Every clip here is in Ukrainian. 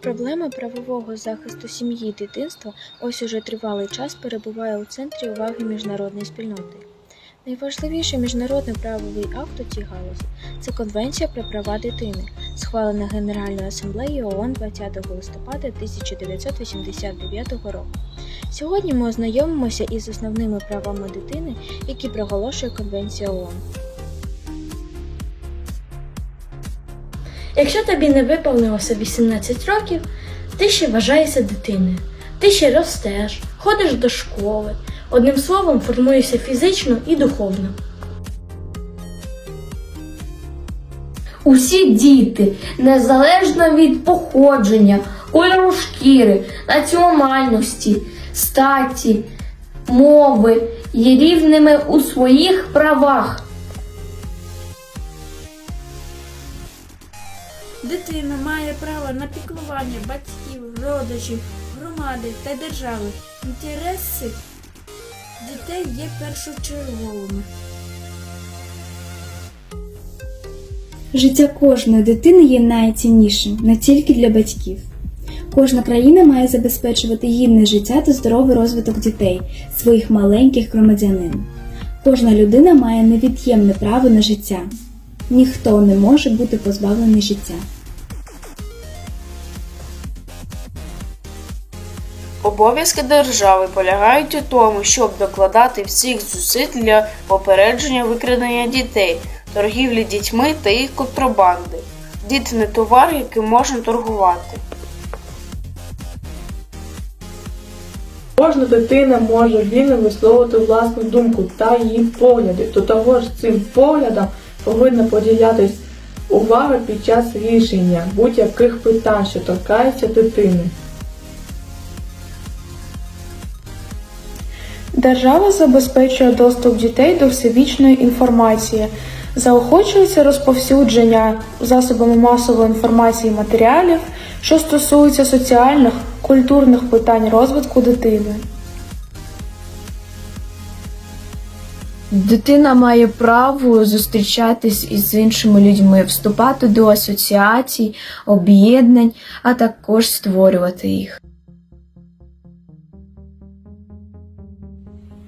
Проблема правового захисту сім'ї і дитинства ось уже тривалий час перебуває у центрі уваги міжнародної спільноти. Найважливіший міжнародний правовий акт у цій галузі це Конвенція про права дитини, схвалена Генеральною асамблеєю ООН 20 листопада 1989 року. Сьогодні ми ознайомимося із основними правами дитини, які проголошує Конвенція ООН. Якщо тобі не виповнилося 18 років, ти ще вважаєшся дитиною. Ти ще ростеш, ходиш до школи, одним словом формуєшся фізично і духовно. Усі діти, незалежно від походження, кольору шкіри, національності, статі, мови, є рівними у своїх правах. Дитина має право на піклування батьків, родичів, громади та держави. Інтереси дітей є першочерговими. Життя кожної дитини є найціннішим не тільки для батьків. Кожна країна має забезпечувати гідне життя та здоровий розвиток дітей, своїх маленьких громадянин. Кожна людина має невід'ємне право на життя. Ніхто не може бути позбавлений життя. Обов'язки держави полягають у тому, щоб докладати всіх зусиль для попередження викрадення дітей, торгівлі дітьми та їх контрабанди. Діти не товар, яким можна торгувати. Кожна дитина може вільно висловити власну думку та її погляди. До того ж, цим поглядам повинна поділятись увага під час рішення будь-яких питань, що торкаються дитини. Держава забезпечує доступ дітей до всебічної інформації, заохочується розповсюдження засобами масової інформації матеріалів, що стосуються соціальних, культурних питань розвитку дитини. Дитина має право зустрічатись із іншими людьми, вступати до асоціацій, об'єднань, а також створювати їх.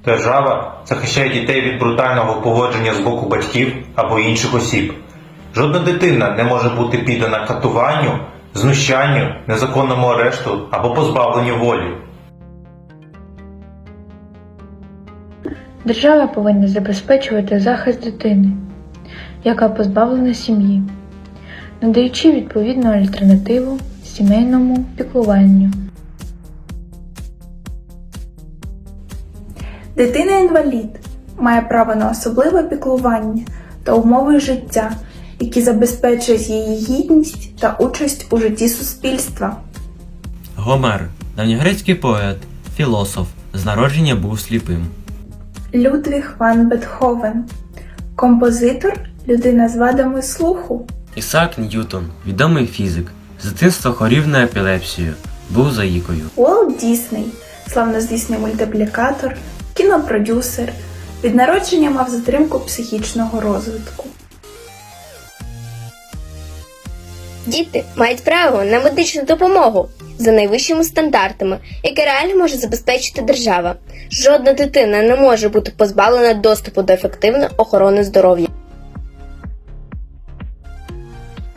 Держава захищає дітей від брутального поводження з боку батьків або інших осіб. Жодна дитина не може бути піддана катуванню, знущанню, незаконному арешту або позбавленню волі. Держава повинна забезпечувати захист дитини, яка позбавлена сім'ї, надаючи відповідну альтернативу сімейному піклуванню. Дитина-інвалід має право на особливе піклування та умови життя, які забезпечують її гідність та участь у житті суспільства. Гомер, давньогрецький поет, філософ, з народження був сліпим. Людвіг ван Бетховен, композитор, людина з вадами слуху. Ісаак Ньютон, відомий фізик, з дитинства хворів на епілепсію, був заїкою. Уолт Дісней, славнозвісний мультиплікатор, кінопродюсер. Від народження мав затримку психічного розвитку. Діти мають право на медичну допомогу за найвищими стандартами, які реально може забезпечити держава. Жодна дитина не може бути позбавлена доступу до ефективної охорони здоров'я.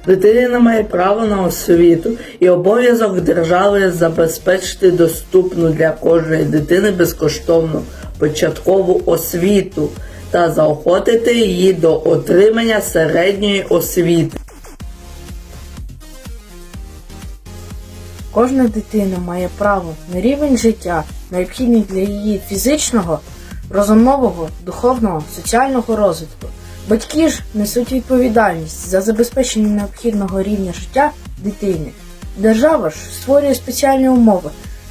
Дитина має право на освіту і обов'язок держави забезпечити доступну для кожної дитини безкоштовну початкову освіту та заохотити її до отримання середньої освіти. Кожна дитина має право на рівень життя, необхідний для її фізичного, розумового, духовного, соціального розвитку. Батьки ж несуть відповідальність за забезпечення необхідного рівня життя дитини. Держава ж створює спеціальні умови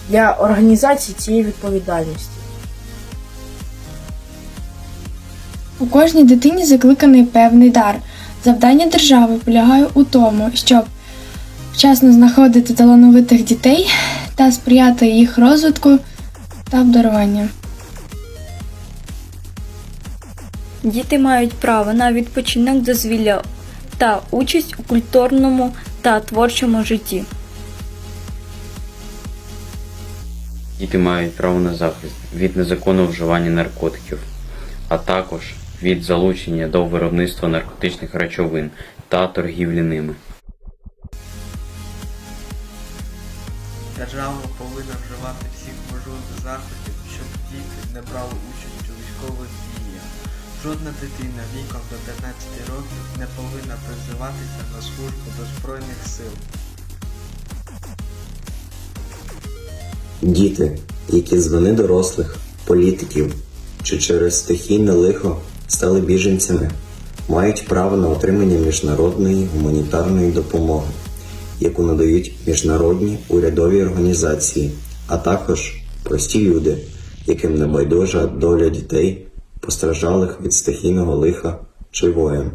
для організації цієї відповідальності. У кожній дитині закликаний певний дар. Завдання держави полягає у тому, щоб вчасно знаходити талановитих дітей та сприяти їх розвитку та обдаруванню. Діти мають право на відпочинок дозвілля та участь у культурному та творчому житті. Діти мають право на захист від незаконного вживання наркотиків, а також від залучення до виробництва наркотичних речовин та торгівлі ними. Держава повинна вживати всіх можливих заходів, щоб діти не брали участь у військових діях. Жодна дитина віком до 15 років не повинна призиватися на службу до Збройних сил. Діти, які з вини дорослих, політиків чи через стихійне лихо стали біженцями, мають право на отримання міжнародної гуманітарної допомоги, яку надають міжнародні урядові організації, а також прості люди, яким не байдужа доля дітей, постраждалих від стихійного лиха чи воєн.